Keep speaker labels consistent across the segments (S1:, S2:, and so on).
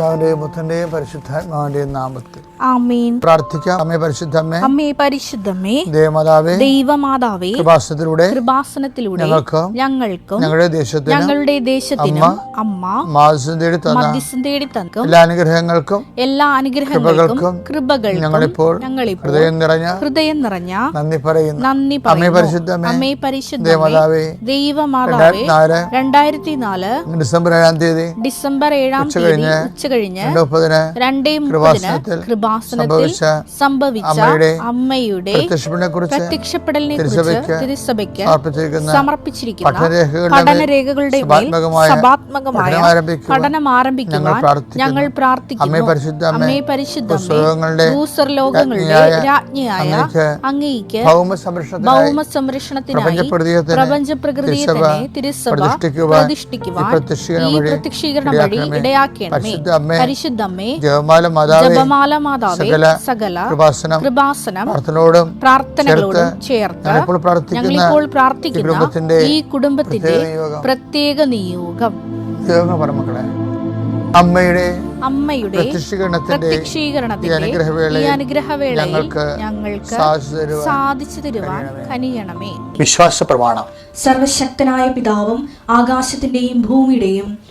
S1: പിതാവിന്റെയും പുത്രന്റെയും പരിശുദ്ധാത്മാവിന്റെയും നാമത്തിൽ.
S2: ആമീൻ.
S1: പ്രാർത്ഥിക്കാം. അമ്മേ പരിശുദ്ധമ്മേ
S2: അമ്മേ പരിശുദ്ധമേ
S1: ദേവമാതാവേ
S2: ദൈവമാതാവേ
S1: കൃപാസനത്തിലൂടെ
S2: കൃപാസനത്തിലൂടെ
S1: ഞങ്ങൾക്ക്
S2: ഞങ്ങൾക്കും
S1: ഞങ്ങളുടെ ദേശത്തിന്
S2: ഞങ്ങളുടെ ദേശത്തിനും അമ്മ
S1: മാസം തേടി തന്ന
S2: മധ്യസ്ഥം തേടി തന്നക്കും
S1: എല്ലാ അനുഗ്രഹങ്ങൾക്കും
S2: എല്ലാ അനുഗ്രഹങ്ങൾക്കും കൃപകൾക്കും
S1: ഞങ്ങളിപ്പോൾ
S2: ഞങ്ങളിപ്പോൾ
S1: ഹൃദയം നിറഞ്ഞ
S2: ഹൃദയം നിറഞ്ഞ
S1: നന്ദി പറയുന്നു.
S2: നന്ദി
S1: അമ്മേ പരിശുദ്ധമ്മേ
S2: അമ്മേ പരിശുദ്ധ
S1: ദേവമാതാവേ
S2: ദൈവമാതാവേ രണ്ടായിരത്തി നാല്
S1: ഡിസംബർ ഏഴാം തീയതി
S2: ഡിസംബർ ഏഴാം തീയതി
S1: കഴിഞ്ഞ് രണ്ടേം കൃപാസനത്തിൽ സംഭവിച്ച അമ്മയുടെ
S2: പ്രത്യക്ഷപ്പെടലിനെ കുറിച്ച്
S1: തിരുസഭയ്ക്ക് സമർപ്പിച്ചിരിക്കുന്ന
S2: സമർപ്പിച്ചിരിക്കുന്ന
S1: പഠനരേഖകളുടെ
S2: പഠനരേഖകളുടെ
S1: സഭാത്മകമായ
S2: സഭാത്മകമായ
S1: പഠനം ആരംഭിക്കുവാൻ ഞങ്ങൾ പ്രാർത്ഥിക്കുന്നു. അമ്മേ പരിശുദ്ധ
S2: ഭൂസ്വർലോകങ്ങളുടെ
S1: രാജ്ഞിയായ അങ്ങേക്ക് ഭൗമ സംരക്ഷണത്തിനായി
S2: പ്രപഞ്ച പ്രകൃതിയെ തന്നെ തിരുസഭ
S1: പ്രതിഷ്ഠിക്കുവാൻ ഈ പ്രത്യക്ഷീകരണം വഴി ഇടയാക്കണമേ.
S2: പരിശുദ്ധമ്മേ
S1: ജപമാല മാതാവേ
S2: ജപമാല മാതാവേ
S1: സകല കൃപാസനം
S2: കൃപാസനം
S1: പ്രാർത്ഥനയോടും
S2: പ്രാർത്ഥനകളോടും ചേർത്ത്
S1: ഇപ്പോൾ പ്രാർത്ഥിക്കുന്ന ഈ
S2: പ്രാർത്ഥിക്കുന്ന
S1: കുടുംബത്തിന്റെ
S2: ഈ കുടുംബത്തിന്റെ
S1: പ്രത്യേക നിയോഗം. അമ്മയുടെ
S2: അമ്മയുടെ
S1: പ്രത്യക്ഷീകരണത്തിന്റെ ഞങ്ങൾക്ക് സാധിച്ചു തരുവാൻ
S2: സാധിച്ചു തരുവാൻ കനിയണമേ.
S1: വിശ്വാസ പ്രമാണം
S3: സർവശക്തനായ പിതാവും ആകാശത്തിന്റെയും ഭൂമിയുടെയും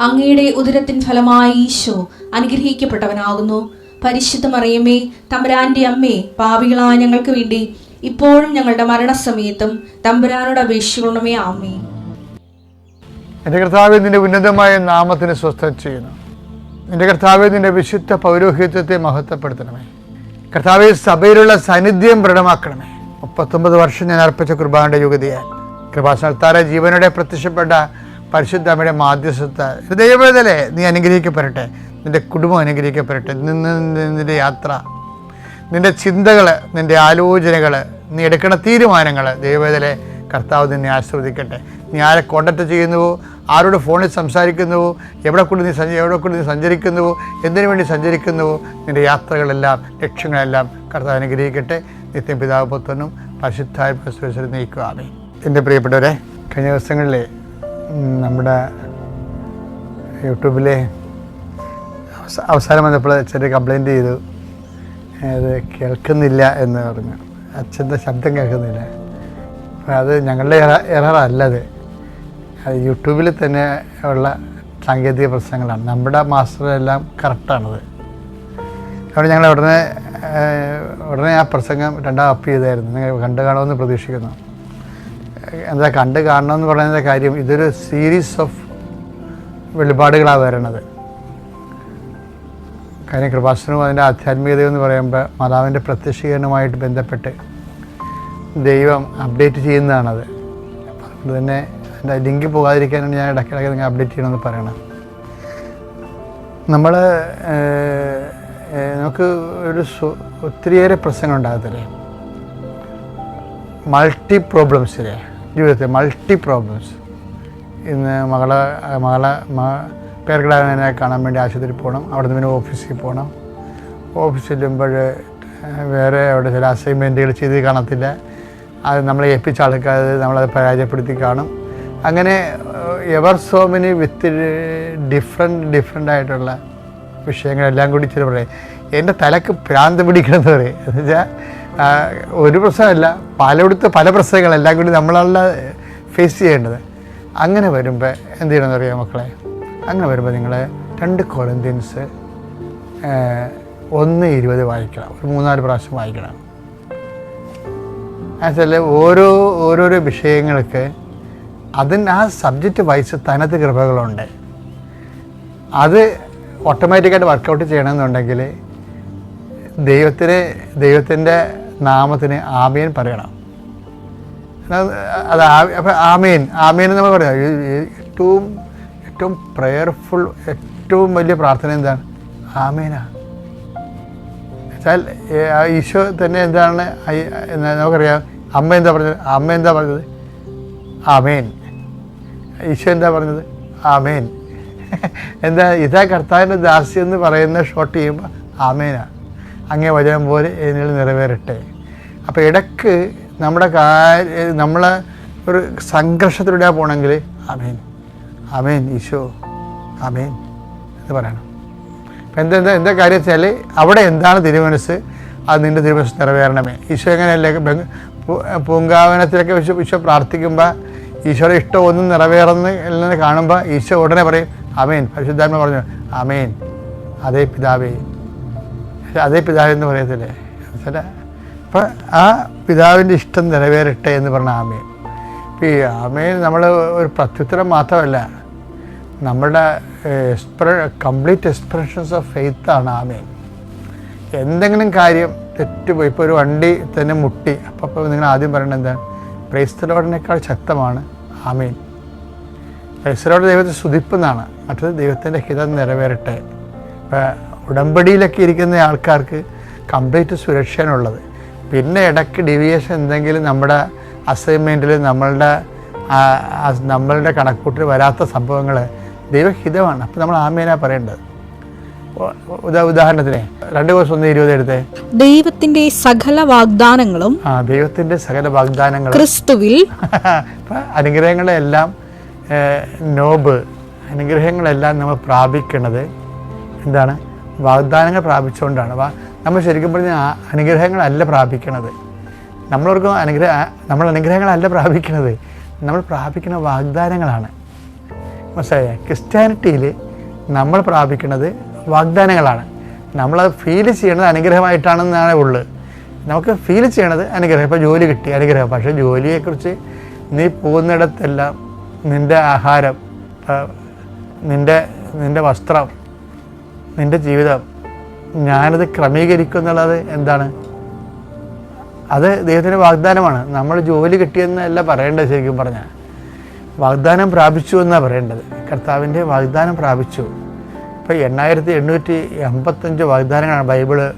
S3: അങ്ങയുടെ ഉദരത്തിൻ ഫലമായി ഈശോ അനുഗ്രഹിക്കപ്പെട്ടവനാകുന്നു. പരിശുദ്ധ മറിയമ്മേ തമ്പുരാന്റെ അമ്മേ പാപികളായ ഞങ്ങൾക്ക് വേണ്ടി ഇപ്പോഴും ഞങ്ങളുടെ മരണസമയത്തും തമ്പുരാനോട് അപേക്ഷിക്കണമേ ആമേ
S1: എന്റെ കർത്താവ് നിന്റെ ഉന്നതമായ നാമത്തിന് സ്വസ്ഥം ചെയ്യുന്നു. നിന്റെ കർത്താവ് നിന്റെ വിശുദ്ധ പൗരോഹിത്യത്തെ മഹത്വപ്പെടുത്തണമേ. കർത്താവ് സഭയിലുള്ള സാന്നിധ്യം ദൃഢമാക്കണമേ മുപ്പത്തൊമ്പത് വർഷം ഞാൻ അർപ്പിച്ച കുർബാനയുടെ യുഗതിയാൽ കൃപാസൽത്താര ജീവനോടെ പ്രത്യക്ഷപ്പെട്ട പരിശുദ്ധ അമ്മയുടെ മാധ്യസ്ഥത്ത ഹൃദയവേദലെ നീ അനുഗ്രഹിക്കപ്പെടട്ടെ. നിന്റെ കുടുംബം അനുഗ്രഹിക്കപ്പെടട്ടെ. നിന്ന് നിന്റെ യാത്ര. നിന്റെ ചിന്തകൾ നിന്റെ ആലോചനകൾ നീ എടുക്കുന്ന തീരുമാനങ്ങൾ ദൈവവേദലെ കർത്താവ് നിന്നെ ആസ്വദിക്കട്ടെ നീ ആരെ കോണ്ടാക്ട് ചെയ്യുന്നുവോ? ആരോട് ഫോണിൽ സംസാരിക്കുന്നുവോ? എവിടെ കൂടി നീ സഞ്ച എവിടെ കൂടി നീ സഞ്ചരിക്കുന്നുവോ? എന്തിനു വേണ്ടി സഞ്ചരിക്കുന്നുവോ? നിന്റെ യാത്രകളെല്ലാം ലക്ഷ്യങ്ങളെല്ലാം കർത്താവ് അനുഗ്രഹിക്കട്ടെ. നിത്യം പിതാവ് പുത്രനും പരിശുദ്ധായ നീക്കുക. എന്റെ പ്രിയപ്പെട്ടവരെ കഴിഞ്ഞ ദിവസങ്ങളിലെ നമ്മുടെ യൂട്യൂബിലെ അവസ- അവസാനം വന്നപ്പോൾ ചെറിയ കംപ്ലൈന്റ് ചെയ്തു. അത് കേൾക്കുന്നില്ല എന്ന് പറഞ്ഞു. അച്ഛന്റെ ശബ്ദം കേൾക്കുന്നില്ല. അത് ഞങ്ങളുടെ എററല്ല അത്. അത് യൂട്യൂബിൽ തന്നെ ഉള്ള സാങ്കേതിക പ്രശ്നങ്ങളാണ്. നമ്മുടെ മാസ്റ്ററെല്ലാം കറക്റ്റാണത് അവിടെ ഞങ്ങൾ ഉടനെ ഉടനെ ആ പ്രസംഗം രണ്ടാം അപ്പ് ചെയ്തായിരുന്നു. നിങ്ങൾ കണ്ടു കാണുമെന്ന് പ്രതീക്ഷിക്കുന്നു. എന്താ കണ്ട് കാണണമെന്ന് പറയുന്ന കാര്യം ഇതൊരു സീരീസ് ഓഫ് വെളിപാടുകളാണ് വരണത്. കാര്യം കൃപാസനവും അതിന്റെ ആധ്യാത്മികത എന്ന് പറയുമ്പോൾ മാതാവിന്റെ പ്രത്യക്ഷീകരണവുമായിട്ട് ബന്ധപ്പെട്ട് ദൈവം അപ്ഡേറ്റ് ചെയ്യുന്നതാണത്. അതുകൊണ്ട് തന്നെ അതിന്റെ ലിങ്ക് പോകാതിരിക്കാനാണ് ഞാൻ ഇടയ്ക്കിടയ്ക്ക് നിങ്ങൾ അപ്ഡേറ്റ് ചെയ്യണമെന്ന് പറയണം നമ്മൾ നമുക്ക് ഒരു ഒത്തിരിയേറെ പ്രശ്നങ്ങൾ ഉണ്ടാകത്തില്ലേ? മൾട്ടി പ്രോബ്ലംസിലെ ജീവിതത്തിൽ മൾട്ടി പ്രോബ്ലംസ് ഇന്ന് മകളെ മകളെ പേർക്കിടാനെ കാണാൻ വേണ്ടി ആശുപത്രിയിൽ പോകണം. അവിടെ നിന്ന് പിന്നെ ഓഫീസിൽ പോകണം. ഓഫീസിൽ ചെല്ലുമ്പോൾ വേറെ അവിടെ ചില അസൈൻമെന്റുകൾ ചെയ്ത് കാണത്തില്ല. അത് നമ്മളെ ഏൽപ്പിച്ച ആൾക്കാർ നമ്മളത് പരാജയപ്പെടുത്തി കാണും. അങ്ങനെ ever so many with different different ആയിട്ടുള്ള വിഷയങ്ങളെല്ലാം കൂടി ചില പറയും എന്റെ തലക്ക് ഭ്രാന്ത് പിടിക്കണമെന്ന് പറയും. എന്ന് വെച്ചാൽ ഒരു പ്രശ്നമല്ല. പലയിടത്ത് പല പ്രശ്നങ്ങളെല്ലാം കൂടി നമ്മളാണല്ലോ ഫേസ് ചെയ്യേണ്ടത്. അങ്ങനെ വരുമ്പോൾ എന്ത് ചെയ്യണമെന്ന് അറിയാം മക്കളെ? അങ്ങനെ വരുമ്പോൾ നിങ്ങൾ രണ്ട് കൊളന്തിൻസ് ഒന്ന് ഇരുപത് വായിക്കണം. ഒരു മൂന്നാൽ പ്രാവശ്യം വായിക്കണം. എന്നുവെച്ചാൽ ഓരോ ഓരോരോ വിഷയങ്ങൾക്ക് അതിന് ആ സബ്ജക്റ്റ് വൈസ് തനത് കൃപകളുണ്ട്. അത് ഓട്ടോമാറ്റിക്കായിട്ട് വർക്കൗട്ട് ചെയ്യണമെന്നുണ്ടെങ്കിൽ ദൈവത്തിന് ദൈവത്തിന്റെ നാമത്തിന് ആമേൻ പറയണം. അത് അപ്പം ആമേൻ ആമേൻ എന്ന് നമ്മൾ പറയാം. ഏറ്റവും ഏറ്റവും പ്രെയർഫുൾ ഏറ്റവും വലിയ പ്രാർത്ഥന എന്താണ്? ആമേനാ. വെച്ചാൽ ഈശോ തന്നെ എന്താണ് നമുക്കറിയാം. അമ്മ എന്താ പറഞ്ഞത്? അമ്മ എന്താ പറഞ്ഞത്? ആമേൻ. ഈശോ എന്താ പറഞ്ഞത്? ആമേൻ. എന്താ ഇതാ കർത്താവിന്റെ ദാസ്യം എന്ന് പറയുന്ന ഷോട്ട് ചെയ്യുമ്പോൾ ആമേനാ. അങ്ങേ വചനം പോലെ എന്നിൽ നിറവേറട്ടെ. അപ്പോൾ ഇടയ്ക്ക് നമ്മുടെ കാര്യ നമ്മൾ ഒരു സംഘർഷത്തിലൂടെ പോകണമെങ്കിൽ അമേൻ അമേൻ ഈശോ. അമേൻ എന്ന് പറയണം. അപ്പം എന്താ എന്താ എന്താ കാര്യം വെച്ചാൽ അവിടെ എന്താണ് തിരുമനസ്? അത് നിന്റെ തിരുമനസ് നിറവേറണമേ. ഈശോ എങ്ങനെയല്ലേ പൂങ്കാവനത്തിലൊക്കെ വിശ്വ ഈശോ പ്രാർത്ഥിക്കുമ്പോൾ ഈശോയുടെ ഇഷ്ടം ഒന്നും നിറവേറുന്ന കാണുമ്പോൾ ഈശോ ഉടനെ പറയും അമേൻ പരിശുദ്ധാത്മ പറഞ്ഞു അമേൻ അതേ പിതാവേ. അതേ പിതാവ് എന്ന് പറയത്തില്ലേ എന്നുവെച്ചാൽ അപ്പം ആ പിതാവിന്റെ ഇഷ്ടം നിറവേറട്ടെ എന്ന് പറഞ്ഞ ആമേൻ. ഇപ്പം ഈ ആമേൻ നമ്മൾ ഒരു പ്രത്യുത്തരം മാത്രമല്ല നമ്മുടെ എക്സ്പ്ര കംപ്ലീറ്റ് എക്സ്പ്രഷൻസ് ഓഫ് ഫെയ്ത്ത് ആണ് ആമേൻ. എന്തെങ്കിലും കാര്യം തെറ്റുപോയി ഇപ്പോൾ ഒരു വണ്ടി തന്നെ മുട്ടി അപ്പോൾ അപ്പോൾ നിങ്ങൾ ആദ്യം പറയേണ്ടത് എന്താണ്? പ്രൈസ്തലോടിനേക്കാൾ ശക്തമാണ് ആമീൻ. പ്രൈസ്തലോട് ദൈവത്തെ സ്തുതിപ്പെന്നാണ് മറ്റത് ദൈവത്തിന്റെ ഹിതം നിറവേറട്ടെ. ഇപ്പം ഉടമ്പടിയിലൊക്കെ ഇരിക്കുന്ന ആൾക്കാർക്ക് കംപ്ലീറ്റ് സുരക്ഷയാണുള്ളത് പിന്നെ ഇടയ്ക്ക് ഡിവിയേഷൻ എന്തെങ്കിലും നമ്മുടെ അസൈൻമെന്റിൽ നമ്മളുടെ നമ്മളുടെ കണക്കൂട്ടിൽ വരാത്ത സംഭവങ്ങൾ ദൈവഹിതമാണ്. അപ്പോൾ നമ്മൾ ആമേനാ പറയേണ്ടത്. ഉദാഹരണത്തിന് രണ്ട് ദിവസം ഒന്ന് ഇരുപത് എടുത്തേ.
S2: ദൈവത്തിന്റെ സകല വാഗ്ദാനങ്ങളും
S1: ആ ദൈവത്തിന്റെ സകല വാഗ്ദാനങ്ങളും.
S2: ക്രിസ്തുവിൽ
S1: അനുഗ്രഹങ്ങളെല്ലാം നോബ് അനുഗ്രഹങ്ങളെല്ലാം നമ്മൾ പ്രാപിക്കുന്നത് എന്താണ്? വാഗ്ദാനങ്ങൾ പ്രാപിച്ചുകൊണ്ടാണ്. നമ്മൾ ശരിക്കും പറഞ്ഞാൽ അനുഗ്രഹങ്ങളല്ല പ്രാപിക്കണത്. നമ്മളോർക്കും അനുഗ്രഹ നമ്മൾ അനുഗ്രഹങ്ങളല്ല പ്രാപിക്കണത്. നമ്മൾ പ്രാപിക്കുന്ന വാഗ്ദാനങ്ങളാണ്. മനസ്സിലായേ? ക്രിസ്ത്യാനിറ്റിയിൽ നമ്മൾ പ്രാപിക്കുന്നത് വാഗ്ദാനങ്ങളാണ്. നമ്മളത് ഫീൽ ചെയ്യണത് അനുഗ്രഹമായിട്ടാണെന്നാണ് ഉള്ളത് നമുക്ക് ഫീൽ ചെയ്യണത് അനുഗ്രഹം. ഇപ്പോൾ ജോലി കിട്ടി അനുഗ്രഹം. പക്ഷേ ജോലിയെക്കുറിച്ച് നീ പോകുന്നിടത്തെല്ലാം നിന്റെ ആഹാരം നിന്റെ നിന്റെ വസ്ത്രം നിന്റെ ജീവിതം ഞാനത് ക്രമീകരിക്കും എന്നുള്ളത് എന്താണ്? അത് ദൈവത്തിന്റെ വാഗ്ദാനമാണ്. നമ്മൾ ജോലി കിട്ടിയെന്നല്ല പറയേണ്ടത് ശരിക്കും പറഞ്ഞാൽ. വാഗ്ദാനം പ്രാപിച്ചു എന്നാണ് പറയേണ്ടത്. കർത്താവിന്റെ വാഗ്ദാനം പ്രാപിച്ചു. ഇപ്പോൾ എണ്ണായിരത്തി എണ്ണൂറ്റി എൺപത്തഞ്ച് വാഗ്ദാനങ്ങളാണ് ബൈബിൾ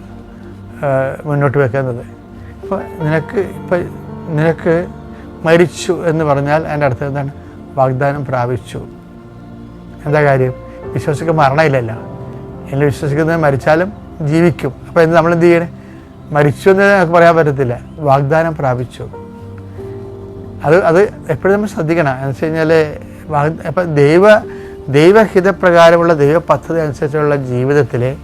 S1: മുന്നോട്ട് വെക്കുന്നത്. ഇപ്പോൾ നിനക്ക് ഇപ്പോൾ നിനക്ക് മരിച്ചു എന്ന് പറഞ്ഞാൽ എന്റെ അടുത്ത് എന്താണ്? വാഗ്ദാനം പ്രാപിച്ചു. എന്താ കാര്യം? വിശ്വസിക്ക് മരണമില്ലല്ലോ. എന്നെ വിശ്വസിക്കുന്നത് മരിച്ചാലും ജീവിക്കും. അപ്പോൾ എന്ത് നമ്മൾ എന്ത് ചെയ്യണേ? മരിച്ചു എന്ന് നമുക്ക് പറയാൻ പറ്റത്തില്ല. വാഗ്ദാനം പ്രാപിച്ചു. അത് അത് എപ്പോഴും നമ്മൾ ശ്രദ്ധിക്കണം. എന്ന് വെച്ച് കഴിഞ്ഞാൽ അപ്പം ദൈവ ദൈവഹിതപ്രകാരമുള്ള ദൈവ പദ്ധതി അനുസരിച്ചുള്ള ജീവിതത്തിലെ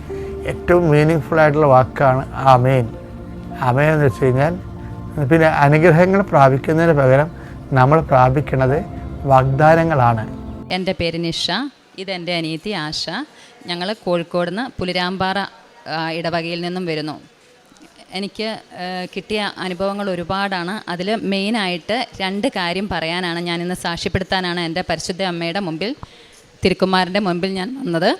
S1: ഏറ്റവും മീനിങ് ആയിട്ടുള്ള വാക്കാണ് അമേൻ അമേൻ എന്ന് വെച്ച് കഴിഞ്ഞാൽ പിന്നെ അനുഗ്രഹങ്ങൾ പ്രാപിക്കുന്നതിന് പകരം നമ്മൾ പ്രാപിക്കുന്നത് വാഗ്ദാനങ്ങളാണ്.
S4: എന്റെ പേര് നിഷ. ഇതെന്റെ അനിയത്തി ആശ. ഞങ്ങൾ കോഴിക്കോട് നിന്ന് പുലിരാമ്പാറ ഇടവകയിൽ നിന്നും വരുന്നു. എനിക്ക് കിട്ടിയ അനുഭവങ്ങൾ ഒരുപാടാണ്. അതിൽ മെയിനായിട്ട് രണ്ട് കാര്യം പറയാനാണ് ഞാൻ ഇന്ന് സാക്ഷ്യപ്പെടുത്താനാണ് എന്റെ പരിശുദ്ധ അമ്മയുടെ മുമ്പിൽ തിരുക്കുമാരന്റെ മുമ്പിൽ ഞാൻ വന്നത്.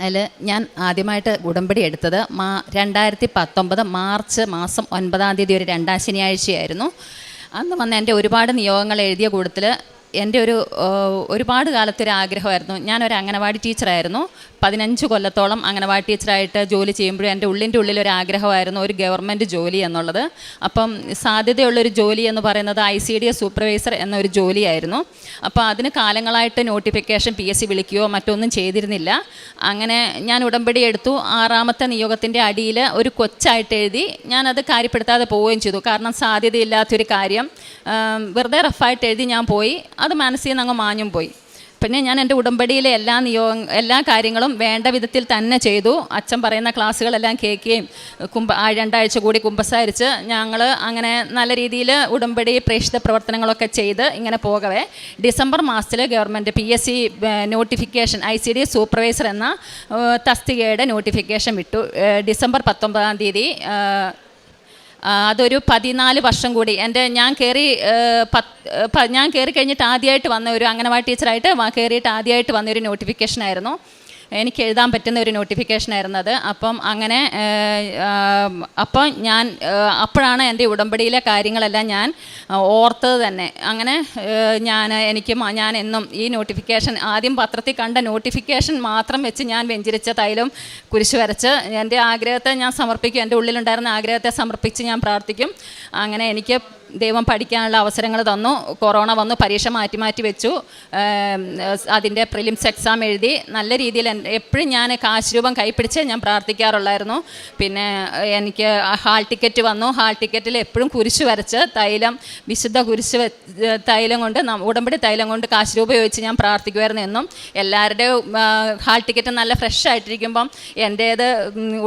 S4: അതിൽ ഞാൻ ആദ്യമായിട്ട് ഉടമ്പടി എടുത്തത് മാ രണ്ടായിരത്തി പത്തൊമ്പത് മാർച്ച് മാസം ഒൻപതാം തീയതി ഒരു രണ്ടാം ശനിയാഴ്ചയായിരുന്നു. അന്ന് വന്ന എന്റെ ഒരുപാട് നിയോഗങ്ങൾ എഴുതിയ കൂട്ടത്തിൽ എന്റെ ഒരു ഒരുപാട് കാലത്തെ ഒരു ആഗ്രഹമായിരുന്നു. ഞാനൊരു അംഗനവാടി ടീച്ചറായിരുന്നു. പതിനഞ്ച് കൊല്ലത്തോളം അംഗനവാടി ടീച്ചറായിട്ട് ജോലി ചെയ്യുമ്പോഴും എന്റെ ഉള്ളിന്റെ ഉള്ളിൽ ഒരു ആഗ്രഹമായിരുന്നു ഒരു ഗവൺമെന്റ് ജോലി എന്നുള്ളത്. അപ്പം സാധ്യതയുള്ളൊരു ജോലി എന്ന് പറയുന്നത് I C D S supervisor എന്നൊരു ജോലിയായിരുന്നു. അപ്പോൾ അതിന് കാലങ്ങളായിട്ട് നോട്ടിഫിക്കേഷൻ പി എസ് സി വിളിക്കുകയോ മറ്റൊന്നും ചെയ്തിരുന്നില്ല. അങ്ങനെ ഞാൻ ഉടമ്പടി എടുത്തു. ആറാമത്തെ നിയോഗത്തിന്റെ അടിയിൽ ഒരു കൊച്ചായിട്ട് എഴുതി ഞാനത് കാര്യപ്പെടുത്താതെ പോവുകയും ചെയ്തു. കാരണം സാധ്യതയില്ലാത്തൊരു കാര്യം വെറുതെ റഫായിട്ട് എഴുതി ഞാൻ പോയി. അത് മനസ്സിൽ നിന്ന് അങ്ങ് മാഞ്ഞും പോയി. പിന്നെ ഞാൻ എന്റെ ഉടമ്പടിയിലെ എല്ലാ നിയോഗ എല്ലാ കാര്യങ്ങളും വേണ്ട വിധത്തിൽ തന്നെ ചെയ്തു. അച്ഛൻ പറയുന്ന ക്ലാസ്സുകളെല്ലാം കേൾക്കുകയും കുമ്പ രണ്ടാഴ്ച കൂടി കുമ്പസാരിച്ച് ഞങ്ങൾ അങ്ങനെ നല്ല രീതിയിൽ ഉടമ്പടി പ്രേക്ഷിത പ്രവർത്തനങ്ങളൊക്കെ ചെയ്ത് ഇങ്ങനെ പോകവേ. ഡിസംബർ മാസത്തിൽ government P S C notification I C D supervisor എന്ന തസ്തികയുടെ നോട്ടിഫിക്കേഷൻ വിട്ടു. ഡിസംബർ പത്തൊമ്പതാം തീയതി അതൊരു പതിനാല് വർഷം കൂടി. എന്റെ ഞാൻ കയറി ഞാൻ കയറി കഴിഞ്ഞിട്ട് ആദ്യമായിട്ട് വന്ന ഒരു അംഗനവാടി ടീച്ചറായിട്ട് കയറിയിട്ട് ആദ്യമായിട്ട് വന്നൊരു നോട്ടിഫിക്കേഷൻ ആയിരുന്നു എനിക്ക് എഴുതാൻ പറ്റുന്ന ഒരു നോട്ടിഫിക്കേഷൻ ആയിരുന്നു അത് അപ്പം അങ്ങനെ അപ്പം ഞാൻ അപ്പോഴാണ് എന്റെ ഉടമ്പടിയിലെ കാര്യങ്ങളെല്ലാം ഞാൻ ഓർത്തത് തന്നെ. അങ്ങനെ ഞാൻ എനിക്ക് ഞാൻ എന്നും ഈ നോട്ടിഫിക്കേഷൻ ആദ്യം പത്രത്തിൽ കണ്ട നോട്ടിഫിക്കേഷൻ മാത്രം വെച്ച് ഞാൻ വെഞ്ചരിച്ച തൈലും കുരിശ് വരച്ച് എന്റെ ആഗ്രഹത്തെ ഞാൻ സമർപ്പിക്കും. എന്റെ ഉള്ളിലുണ്ടായിരുന്ന ആഗ്രഹത്തെ സമർപ്പിച്ച് ഞാൻ പ്രാർത്ഥിക്കും. അങ്ങനെ എനിക്ക് ദൈവം പഠിക്കാനുള്ള അവസരങ്ങൾ തന്നു. കൊറോണ വന്നു പരീക്ഷ മാറ്റി മാറ്റി വെച്ചു. അതിന്റെ പ്രിലിംസ് എക്സാം എഴുതി. നല്ല രീതിയിൽ എപ്പോഴും ഞാൻ കാശ് രൂപം കൈപ്പിടിച്ച് ഞാൻ പ്രാർത്ഥിക്കാറുള്ളായിരുന്നു. പിന്നെ എനിക്ക് ഹാൾ ടിക്കറ്റ് വന്നു. ഹാൾ ടിക്കറ്റിൽ എപ്പോഴും കുരിശ് വരച്ച് തൈലം വിശുദ്ധ കുരിശ് തൈലം കൊണ്ട് ഉടമ്പടി തൈലം കൊണ്ട് കാശ് രൂപ ഉപയോഗിച്ച് ഞാൻ പ്രാർത്ഥിക്കുമായിരുന്നു എന്നും. എല്ലാവരുടെയും ഹാൾ ടിക്കറ്റ് നല്ല ഫ്രഷ് ആയിട്ടിരിക്കുമ്പം എന്റേത്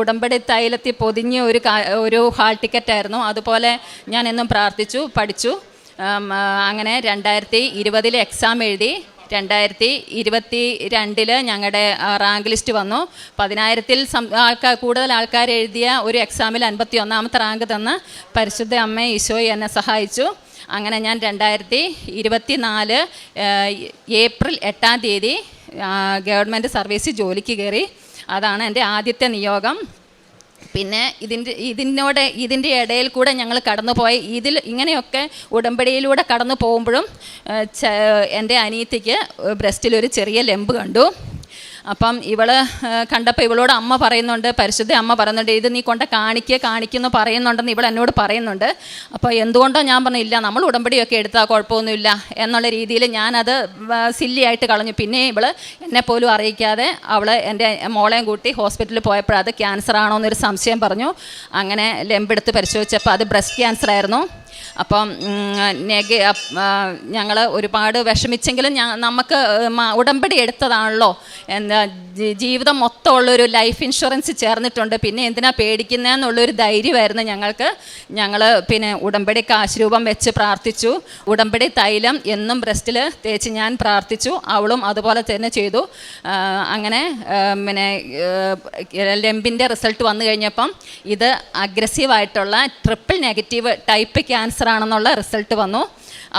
S4: ഉടമ്പടി തൈലത്തിൽ പൊതിഞ്ഞ ഒരു ഒരു ഹാൾ ടിക്കറ്റായിരുന്നു. അതുപോലെ ഞാൻ എന്നും പ്രാർത്ഥിച്ചു. പഠിച്ചു പഠിച്ചു. അങ്ങനെ രണ്ടായിരത്തി ഇരുപതിൽ എക്സാം എഴുതി രണ്ടായിരത്തി ഇരുപത്തി രണ്ടിൽ ഞങ്ങളുടെ റാങ്ക് ലിസ്റ്റ് വന്നു. പതിനായിരത്തിൽ ആൾക്കാർ കൂടുതൽ ആൾക്കാർ എഴുതിയ ഒരു എക്സാമിൽ അൻപത്തി ഒന്നാമത്തെ റാങ്ക് തന്ന് പരിശുദ്ധ അമ്മ ഈശോയി എന്നെ സഹായിച്ചു. അങ്ങനെ ഞാൻ രണ്ടായിരത്തി ഇരുപത്തി നാല് ഏപ്രിൽ എട്ടാം തീയതി ഗവൺമെന്റ് സർവീസിൽ ജോലിക്ക് കയറി. അതാണ് എന്റെ ആദ്യത്തെ നിയോഗം. പിന്നെ ഇതിന്റെ ഇതിനോട് ഇതിന്റെ ഇടയിൽ കൂടെ ഞങ്ങൾ കടന്നുപോയി. ഇതിൽ ഇങ്ങനെയൊക്കെ ഉടമ്പടിയിലൂടെ കടന്നു പോകുമ്പോഴും എന്റെ അനിയത്തിക്ക് ബ്രസ്റ്റിലൊരു ചെറിയ ലെമ്പ് കണ്ടു. അപ്പം ഇവൾ കണ്ടപ്പോൾ ഇവളോട് അമ്മ പറയുന്നുണ്ട് പരിശുദ്ധ അമ്മ പറയുന്നുണ്ട് ഇത് നീ കൊണ്ട് കാണിക്കുക കാണിക്കുന്നു പറയുന്നുണ്ടെന്ന് ഇവൾ എന്നോട് പറയുന്നുണ്ട്. അപ്പോൾ എന്തുകൊണ്ടോ ഞാൻ പറഞ്ഞു ഇല്ല നമ്മൾ ഉടമ്പടിയൊക്കെ എടുത്താൽ കുഴപ്പമൊന്നുമില്ല. എന്നുള്ള രീതിയിൽ ഞാനത് സില്ലിയായിട്ട് കളഞ്ഞു. പിന്നെ ഇവൾ എന്നെ പോലും അറിയിക്കാതെ അവൾ എന്റെ മോളെയും കൂട്ടി ഹോസ്പിറ്റലിൽ പോയപ്പോൾ അത് ക്യാൻസർ ആണോ എന്നൊരു സംശയം പറഞ്ഞു. അങ്ങനെ ലെമ്പെടുത്ത് പരിശോധിച്ചപ്പോൾ അത് ബ്രസ്റ്റ് ക്യാൻസർ ആയിരുന്നു. അപ്പം നെഗ ഞങ്ങൾ ഒരുപാട് വിഷമിച്ചെങ്കിലും നമുക്ക് ഉടമ്പടി എടുത്തതാണല്ലോ. എന്താ ജീവിതം മൊത്തമുള്ളൊരു ലൈഫ് ഇൻഷുറൻസ് ചേർന്നിട്ടുണ്ട്. പിന്നെ എന്തിനാ പേടിക്കുന്നതെന്നുള്ളൊരു ധൈര്യമായിരുന്നു ഞങ്ങൾക്ക്. ഞങ്ങൾ പിന്നെ ഉടമ്പടി കാശ് രൂപം വെച്ച് പ്രാർത്ഥിച്ചു. ഉടമ്പടി തൈലം എന്നും ബ്രസ്റ്റിൽ തേച്ച് ഞാൻ പ്രാർത്ഥിച്ചു. അവളും അതുപോലെ തന്നെ ചെയ്തു. അങ്ങനെ പിന്നെ ലെമ്പിന്റെ റിസൾട്ട് വന്നു കഴിഞ്ഞപ്പം ഇത് അഗ്രസീവായിട്ടുള്ള ട്രിപ്പിൾ നെഗറ്റീവ് ടൈപ്പ് ക്യാൻസർ ആണെന്നുള്ള റിസൾട്ട് വന്നു.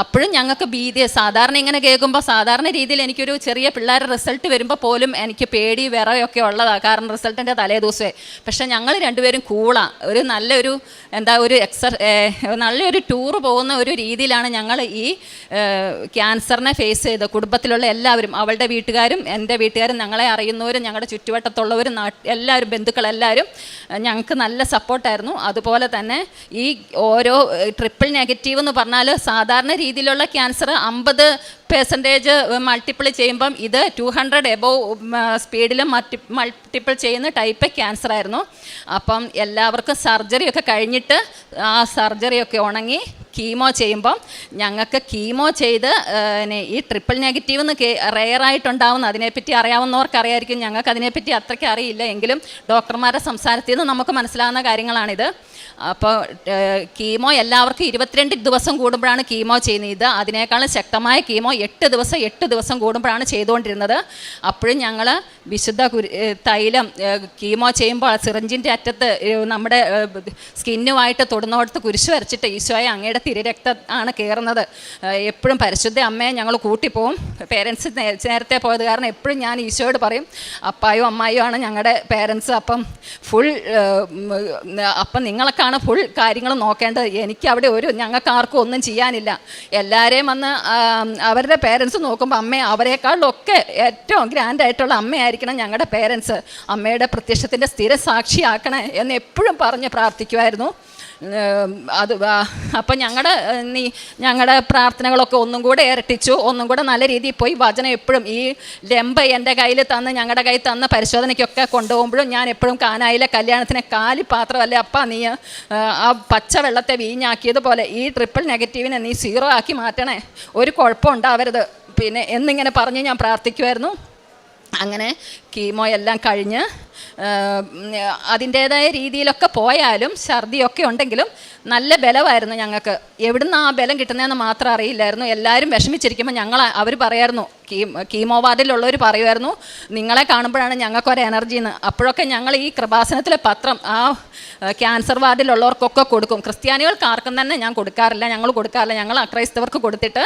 S4: അപ്പോഴും ഞങ്ങൾക്ക് ഭീതി. സാധാരണ ഇങ്ങനെ കേൾക്കുമ്പോൾ സാധാരണ രീതിയിൽ എനിക്കൊരു ചെറിയ പിള്ളേരുടെ റിസൾട്ട് വരുമ്പോൾ പോലും എനിക്ക് പേടി വിറയൊക്കെ ഉള്ളതാണ് കാരണം റിസൾട്ടിന്റെ തലേ ദിവസമേ പക്ഷേ ഞങ്ങൾ രണ്ടുപേരും കൂളാണ് ഒരു നല്ലൊരു എന്താ ഒരു എക്സർ നല്ലൊരു ടൂർ പോകുന്ന ഒരു രീതിയിലാണ് ഞങ്ങൾ ഈ ക്യാൻസറിനെ ഫേസ് ചെയ്തത്. കുടുംബത്തിലുള്ള എല്ലാവരും അവളുടെ വീട്ടുകാരും എന്റെ വീട്ടുകാരും ഞങ്ങളെ അറിയുന്നവരും ഞങ്ങളുടെ ചുറ്റുവട്ടത്തുള്ളവരും എല്ലാവരും ബന്ധുക്കളെല്ലാവരും ഞങ്ങൾക്ക് നല്ല സപ്പോർട്ടായിരുന്നു അതുപോലെ തന്നെ ഈ ഓരോ ട്രിപ്പിൾ നെഗറ്റീവ് എന്ന് പറഞ്ഞാൽ സാധാരണ രീതിയിലുള്ള ക്യാൻസർ അമ്പത് പെർസെന്റേജ് മൾട്ടിപ്പിൾ ചെയ്യുമ്പം ഇത് ടു ഹൺഡ്രഡ് എബോവ് സ്പീഡിൽ മൾട്ടി മൾട്ടിപ്പിൾ ചെയ്യുന്ന ടൈപ്പ് ക്യാൻസർ ആയിരുന്നു. അപ്പം എല്ലാവർക്കും സർജറിയൊക്കെ കഴിഞ്ഞിട്ട് ആ സർജറിയൊക്കെ ഉണങ്ങി കീമോ ചെയ്യുമ്പം ഞങ്ങൾക്ക് കീമോ ചെയ്ത് ഈ ട്രിപ്പിൾ നെഗറ്റീവ് എന്ന് റെയറായിട്ടുണ്ടാവുന്ന അതിനെപ്പറ്റി അറിയാവുന്നവർക്കറിയായിരിക്കും ഞങ്ങൾക്ക് അതിനെപ്പറ്റി അത്രയ്ക്ക് അറിയില്ല. എങ്കിലും ഡോക്ടർമാരുടെ സംസാരത്തിൽ നിന്ന് നമുക്ക് മനസ്സിലാകുന്ന കാര്യങ്ങളാണിത്. അപ്പോൾ കീമോ എല്ലാവർക്കും ഇരുപത്തിരണ്ട് ദിവസം കൂടുമ്പോഴാണ് കീമോ ചെയ്യുന്നത്. ഇത് അതിനേക്കാളും ശക്തമായ കീമോ എട്ട് ദിവസം എട്ട് ദിവസം കൂടുമ്പോഴാണ് ചെയ്തുകൊണ്ടിരുന്നത്. അപ്പോഴും ഞങ്ങൾ വിശുദ്ധ തൈലം കീമോ ചെയ്യുമ്പോൾ സിറിഞ്ചിന്റെ അറ്റത്ത് നമ്മുടെ സ്കിന്നുമായിട്ട് തൊടുന്നോടത്ത് കുരിശ് വരച്ചിട്ട് ഈശോയെ അങ്ങയുടെ തിരുരക്ത ആണ് കയറുന്നത് എപ്പോഴും പരിശുദ്ധ അമ്മയെ ഞങ്ങൾ കൂട്ടിപ്പോവും. പേരൻസ് നേരത്തെ പോയത് കാരണം എപ്പോഴും ഞാൻ ഈശോയോട് പറയും അപ്പായും അമ്മായും ആണ് ഞങ്ങളുടെ പേരൻസ് അപ്പം ഫുൾ അപ്പം നിങ്ങളൊക്കെയാണ് ഫുൾ കാര്യങ്ങൾ നോക്കേണ്ടത്. എനിക്ക് അവിടെ ഒരു ഞങ്ങൾക്ക് ആർക്കും ഒന്നും ചെയ്യാനില്ല. എല്ലാവരെയും വന്ന് അവരുടെ പേരൻസ് നോക്കുമ്പോൾ അമ്മ അവരെക്കാളിലൊക്കെ ഏറ്റവും ഗ്രാൻഡായിട്ടുള്ള അമ്മയായിരിക്കണം ഞങ്ങളുടെ പേരൻസ് അമ്മയുടെ പ്രത്യക്ഷത്തിന്റെ സ്ഥിര സാക്ഷിയാക്കണേ എന്ന് എപ്പോഴും പറഞ്ഞ് പ്രാർത്ഥിക്കുമായിരുന്നു അത് അപ്പം ഞങ്ങളുടെ നീ ഞങ്ങളുടെ പ്രാർത്ഥനകളൊക്കെ ഒന്നും കൂടെ ഇരട്ടിച്ചു ഒന്നും കൂടെ നല്ല രീതിയിൽ പോയി വചനം എപ്പോഴും ഈ ലെമ്പ എന്റെ കയ്യിൽ തന്ന് ഞങ്ങളുടെ കയ്യിൽ തന്ന പരിശോധനയ്ക്കൊക്കെ കൊണ്ടുപോകുമ്പോഴും ഞാൻ എപ്പോഴും കാനായിലെ കല്യാണത്തിന് കാലി പാത്രമല്ലേ അപ്പം നീ ആ, ആ പച്ച വെള്ളത്തെ വീഞ്ഞാക്കിയതുപോലെ ഈ ട്രിപ്പിൾ നെഗറ്റീവിനെ നീ സീറോ ആക്കി മാറ്റണേ. ഒരു കുഴപ്പം ഉണ്ടാവരുത്. പിന്നെ എന്നിങ്ങനെ പറഞ്ഞ് ഞാൻ പ്രാർത്ഥിക്കുമായിരുന്നു അങ്ങനെ കീമോ എല്ലാം കഴിഞ്ഞ് അതിന്റേതായ രീതിയിലൊക്കെ പോയാലും ഛർദിയൊക്കെ ഉണ്ടെങ്കിലും നല്ല ബലമായിരുന്നു ഞങ്ങൾക്ക്. എവിടുന്ന് ആ ബലം കിട്ടുന്നതെന്ന് മാത്രം അറിയില്ലായിരുന്നു. എല്ലാവരും വിഷമിച്ചിരിക്കുമ്പോൾ ഞങ്ങൾ അവർ പറയായിരുന്നു കീമോ വാർഡിലുള്ളവർ പറയുമായിരുന്നു നിങ്ങളെ കാണുമ്പോഴാണ് ഞങ്ങൾക്കൊരു എനർജി എന്ന് അപ്പോഴൊക്കെ ഞങ്ങൾ ഈ കൃപാസനത്തിലെ പത്രം ആ ക്യാൻസർ വാർഡിലുള്ളവർക്കൊക്കെ കൊടുക്കും. ക്രിസ്ത്യാനികൾക്ക് ആർക്കും തന്നെ ഞാൻ കൊടുക്കാറില്ല ഞങ്ങൾ കൊടുക്കാറില്ല. ഞങ്ങൾ അക്രൈസ്തവർക്ക് കൊടുത്തിട്ട്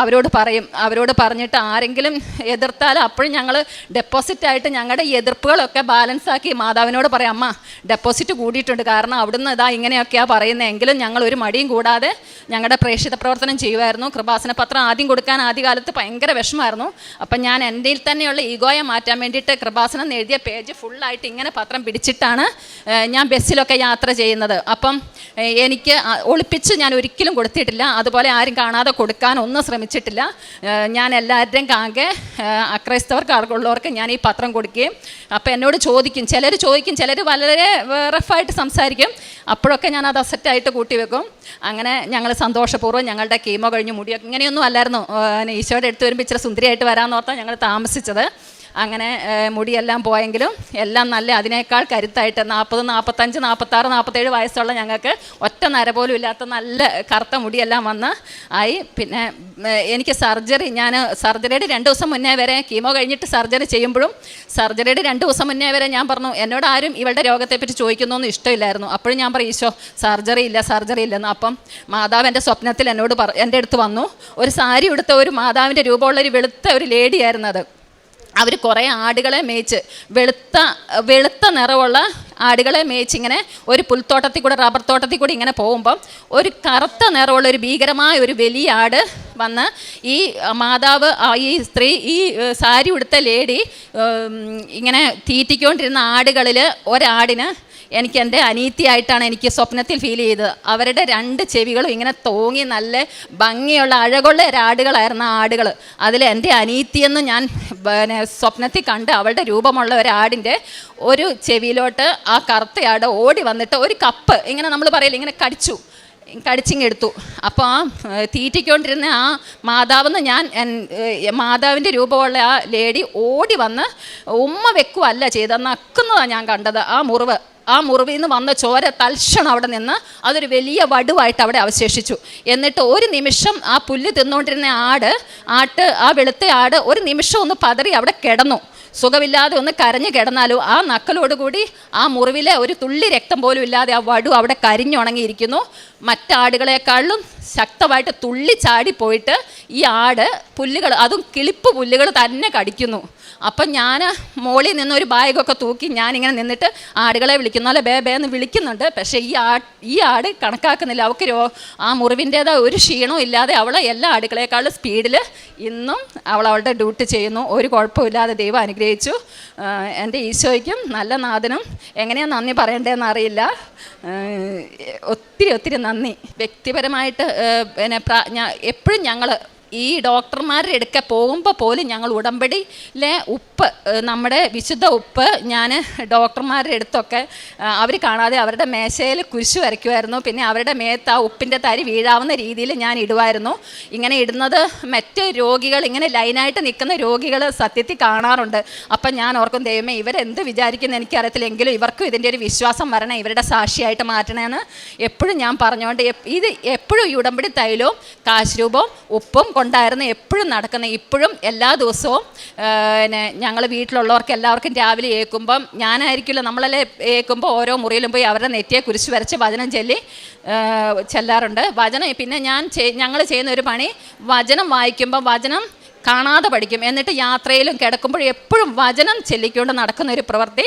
S4: അവരോട് പറയും. അവരോട് പറഞ്ഞിട്ട് ആരെങ്കിലും എതിർത്താൽ അപ്പോഴും ഞങ്ങൾ ഡെപ്പോസിറ്റ് ആയിട്ട് ഞങ്ങളുടെ എതിർപ്പുകളൊക്കെ ബാലൻസ് ആക്കി മാതാവിനോട് പറയാം അമ്മ ഡെപ്പോസിറ്റ് കൂടിയിട്ടുണ്ട്. കാരണം അവിടുന്ന് ഇതാ ഇങ്ങനെയൊക്കെയാണ് പറയുന്നത് എങ്കിലും ഞങ്ങൾ ഒരു മടിയും കൂടാതെ ഞങ്ങളുടെ പ്രേക്ഷിത പ്രവർത്തനം ചെയ്യുമായിരുന്നു. കൃപാസന പത്രം ആദ്യം കൊടുക്കാൻ ആദ്യകാലത്ത് ഭയങ്കര വിഷമമായിരുന്നു. അപ്പം ഞാൻ എന്റെ തന്നെയുള്ള ഈഗോയെ മാറ്റാൻ വേണ്ടിയിട്ട് കൃപാസനം എഴുതിയ പേജ് ഫുള്ളായിട്ട് ഇങ്ങനെ പത്രം പിടിച്ചിട്ടാണ് ഞാൻ ബസ്സിലൊക്കെ യാത്ര ചെയ്യുന്നത്. അപ്പം എനിക്ക് ഒളിപ്പിച്ച് ഞാൻ ഒരിക്കലും കൊടുത്തിട്ടില്ല. അതുപോലെ ആരും കാണാതെ കൊടുക്കാൻ ഒന്നും ശ്രമിച്ചിട്ടില്ല. ഞാൻ എല്ലാവരുടെയും കാകെ ഏഹ്, അക്രൈസ്തവർക്ക് ഉള്ളവർക്ക് ഞാൻ ഈ പത്രം കൊടുക്കുകയും അപ്പം എന്നോട് ചോദിക്കും. ചിലർ ചോദിക്കും. ചിലർ വളരെ റഫായിട്ട് സംസാരിക്കും. അപ്പോഴൊക്കെ ഞാൻ അത് അസറ്റായിട്ട് കൂട്ടി വെക്കും. അങ്ങനെ ഞങ്ങൾ സന്തോഷപൂർവം ഞങ്ങളുടെ കീമോ കഴിഞ്ഞ് മുടിയൊക്കെ ഇങ്ങനെയൊന്നും അല്ലായിരുന്നു. ഈശോയുടെ അടുത്ത് വരുമ്പോൾ ഇച്ചിരി സുന്ദരിയായിട്ട് വരാമെന്ന് ഓർത്താണ് ഞങ്ങൾ താമസിച്ചത്. അങ്ങനെ മുടിയെല്ലാം പോയെങ്കിലും എല്ലാം നല്ല അതിനേക്കാൾ കരുത്തായിട്ട് നാൽപ്പത് നാൽപ്പത്തഞ്ച് നാൽപ്പത്താറ് നാൽപ്പത്തേഴ് വയസ്സുള്ള ഞങ്ങൾക്ക് ഒറ്റ നര പോലും ഇല്ലാത്ത നല്ല കറുത്ത മുടിയെല്ലാം വന്ന് ആയി. പിന്നെ എനിക്ക് സർജറി ഞാൻ സർജറിയുടെ രണ്ട് ദിവസം മുന്നേ വരെ കീമോ കഴിഞ്ഞിട്ട് സർജറി ചെയ്യുമ്പോഴും സർജറിയുടെ രണ്ട് ദിവസം മുന്നേ വരെ ഞാൻ പറഞ്ഞു എന്നോട് ആരും ഇവളുടെ രോഗത്തെപ്പറ്റി ചോദിക്കുന്നൊന്നും ഇഷ്ടമില്ലായിരുന്നു. അപ്പോഴും ഞാൻ പറയും ഈശോ സർജറി ഇല്ല സർജറി ഇല്ലെന്ന്. അപ്പം മാതാവ് എന്റെ സ്വപ്നത്തിൽ എന്നോട് പറ എന്റെ അടുത്ത് വന്നു. ഒരു സാരി ഉടുത്ത ഒരു മാതാവിന്റെ രൂപമുള്ള ഒരു വെളുത്ത ഒരു ലേഡിയായിരുന്നു അത്. അവർ കുറേ ആടുകളെ മേയിച്ച് വെളുത്ത വെളുത്ത നിറമുള്ള ആടുകളെ മേയിച്ച് ഇങ്ങനെ ഒരു പുൽത്തോട്ടത്തിൽ കൂടെ റബ്ബർ തോട്ടത്തിൽ കൂടി ഇങ്ങനെ പോകുമ്പം ഒരു കറുത്ത നിറമുള്ള ഒരു ഭീകരമായ ഒരു വലിയ ആട് വന്ന് ഈ മാതാവ് ഈ സ്ത്രീ ഈ സാരി ഉടുത്ത ലേഡി ഇങ്ങനെ തീറ്റിക്കൊണ്ടിരുന്ന ആടുകളിൽ ഒരാടിന് എനിക്ക് എന്റെ അനീതിയായിട്ടാണ് എനിക്ക് സ്വപ്നത്തിൽ ഫീൽ ചെയ്തത്. അവരുടെ രണ്ട് ചെവികളും ഇങ്ങനെ തോങ്ങി നല്ല ഭംഗിയുള്ള അഴകുള്ള ഒരാടുകളായിരുന്നു ആടുകൾ അതിൽ എന്റെ അനീതിയെന്ന് ഞാൻ പിന്നെ സ്വപ്നത്തിൽ കണ്ട് അവളുടെ രൂപമുള്ള ഒരാടിന്റെ ഒരു ചെവിയിലോട്ട് ആ കറുത്തയാട് ഓടി വന്നിട്ട് ഒരു കപ്പ് ഇങ്ങനെ നമ്മൾ പറയില്ല ഇങ്ങനെ കടിച്ചു. കടിച്ചിങ്ങെടുത്തു. അപ്പോൾ ആ തീറ്റിക്കൊണ്ടിരുന്ന ആ മാതാവെന്ന് ഞാൻ മാതാവിന്റെ രൂപമുള്ള ആ ലേഡി ഓടി വന്ന് ഉമ്മ വെക്കുവല്ല ചെയ്ത് നക്കുന്നതാണ് ഞാൻ കണ്ടത്. ആ മുറിവ് ആ മുറിവിൽ നിന്ന് വന്ന ചോര തൽക്ഷണം അവിടെ നിന്ന് അതൊരു വലിയ വടുവായിട്ട് അവിടെ അവശേഷിച്ചു. എന്നിട്ട് ഒരു നിമിഷം ആ പുല്ല് തിന്നുകൊണ്ടിരുന്ന ആട് ആട്ട് ആ വെളുത്ത ആട് ഒരു നിമിഷം ഒന്ന് പതറി അവിടെ കിടന്നു. സുഖമില്ലാതെ ഒന്ന് കരഞ്ഞു കിടന്നാലും. ആ നക്കലോടുകൂടി ആ മുറിവിലെ ഒരു തുള്ളി രക്തം പോലും ഇല്ലാതെ ആ വടു അവിടെ കരിഞ്ഞുണങ്ങിയിരിക്കുന്നു. മറ്റാടുകളെക്കാളും ശക്തമായിട്ട് തുള്ളി ചാടി പോയിട്ട് ഈ ആട് പുല്ലുകൾ അതും കിളിപ്പ് പുല്ലുകൾ തന്നെ കടിക്കുന്നു. അപ്പം ഞാൻ മോളിൽ നിന്ന് ഒരു ബാഗൊക്കെ തൂക്കി ഞാനിങ്ങനെ നിന്നിട്ട് ആടുകളെ വിളിക്കുന്നു. അല്ലെ ബേ ബേ എന്ന് വിളിക്കുന്നുണ്ട്. പക്ഷേ ഈ ആ ഈ ആട് കണക്കാക്കുന്നില്ല. അവൾക്ക് ആ മുറിവിന്റേതായ ഒരു ക്ഷീണവും ഇല്ലാതെ അവൾ എല്ലാ ആടുകളെക്കാളും സ്പീഡിൽ ഇന്നും അവൾ അവളുടെ ഡ്യൂട്ടി ചെയ്യുന്നു. ഒരു കുഴപ്പമില്ലാതെ ദൈവം അനുഗ്രഹിച്ചു. എന്റെ ഈശോയ്ക്കും നല്ല നാഥനും. എങ്ങനെയാണ് നന്ദി പറയേണ്ടതെന്ന് അറിയില്ല. ഒത്തിരി ഒത്തിരി നന്ദി. വ്യക്തിപരമായിട്ട് പിന്നെ എപ്പോഴും ഞങ്ങൾ ഈ ഡോക്ടർമാരുടെ അടുക്ക പോകുമ്പോൾ പോലും ഞങ്ങൾ ഉടമ്പടിയിലെ ഉപ്പ് നമ്മുടെ വിശുദ്ധ ഉപ്പ് ഞാൻ ഡോക്ടർമാരുടെ അടുത്തൊക്കെ അവർ കാണാതെ അവരുടെ മേശയിൽ കുരിശു വരയ്ക്കുമായിരുന്നു പിന്നെ അവരുടെ മേത്ത് ആ ഉപ്പിന്റെ തരി വീഴാവുന്ന രീതിയിൽ ഞാൻ ഇടുമായിരുന്നു ഇങ്ങനെ ഇടുന്നത് മറ്റ് രോഗികൾ ഇങ്ങനെ ലൈനായിട്ട് നിൽക്കുന്ന രോഗികൾ സത്യത്തിൽ കാണാറുണ്ട്. അപ്പം ഞാൻ ഓർക്കും ദൈവമേ ഇവരെന്ത് വിചാരിക്കുന്നു എനിക്കറിയത്തില്ലെങ്കിലും ഇവർക്കും ഇതിന്റെ ഒരു വിശ്വാസം വരണം ഇവരുടെ സാക്ഷിയായിട്ട് മാറ്റണമെന്ന് എപ്പോഴും ഞാൻ പറഞ്ഞുകൊണ്ട് ഇത് എപ്പോഴും ഈ ഉടമ്പടി തൈലവും കാശ് രൂപവും ഉപ്പും കൊണ്ട് കൊണ്ടായിരുന്നു എപ്പോഴും നടക്കുന്ന ഇപ്പോഴും എല്ലാ ദിവസവും പിന്നെ ഞങ്ങൾ വീട്ടിലുള്ളവർക്ക് എല്ലാവർക്കും രാവിലെ ഏൽക്കുമ്പം ഞാനായിരിക്കില്ല നമ്മളല്ലേ ഏൽക്കുമ്പോൾ ഓരോ മുറിയിലും പോയി അവരുടെ നെറ്റിയെ കുരിശ് വരച്ച് വചനം ചൊല്ലി ചെല്ലാറുണ്ട്. വചനം പിന്നെ ഞാൻ ഞങ്ങൾ ചെയ്യുന്ന ഒരു പണി വചനം വായിക്കുമ്പോൾ വചനം കാണാതെ പഠിക്കും. എന്നിട്ട് യാത്രയിലും കിടക്കുമ്പോഴും എപ്പോഴും വചനം ചെല്ലിക്കൊണ്ട് നടക്കുന്ന ഒരു പ്രവൃത്തി.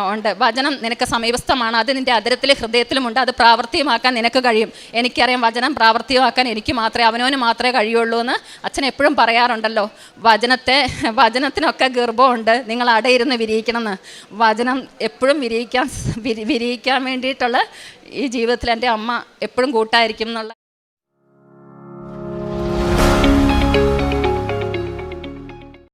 S4: ഉണ്ട്. വചനം നിനക്ക് സമീപസ്ഥമാണ്. അത് നിന്റെ അതിരത്തിൽ ഹൃദയത്തിലുമുണ്ട്. അത് പ്രാവർത്തികമാക്കാൻ നിനക്ക് കഴിയും. എനിക്കറിയാം വചനം പ്രാവർത്തികമാക്കാൻ എനിക്ക് മാത്രമേ അവനോന് മാത്രമേ കഴിയുള്ളൂ എന്ന് അച്ഛൻ എപ്പോഴും പറയാറുണ്ടല്ലോ. വചനത്തെ വചനത്തിനൊക്കെ ഗർഭമുണ്ട്. നിങ്ങൾ അടയിരുന്ന് വിരിയിക്കണമെന്ന്. വചനം എപ്പോഴും വിരിയിക്കാൻ വിരി- വിരിയിക്കാൻ വേണ്ടിയിട്ടുള്ള ഈ ജീവിതത്തിൽ എന്റെ അമ്മ എപ്പോഴും കൂട്ടായിരിക്കും എന്നുള്ള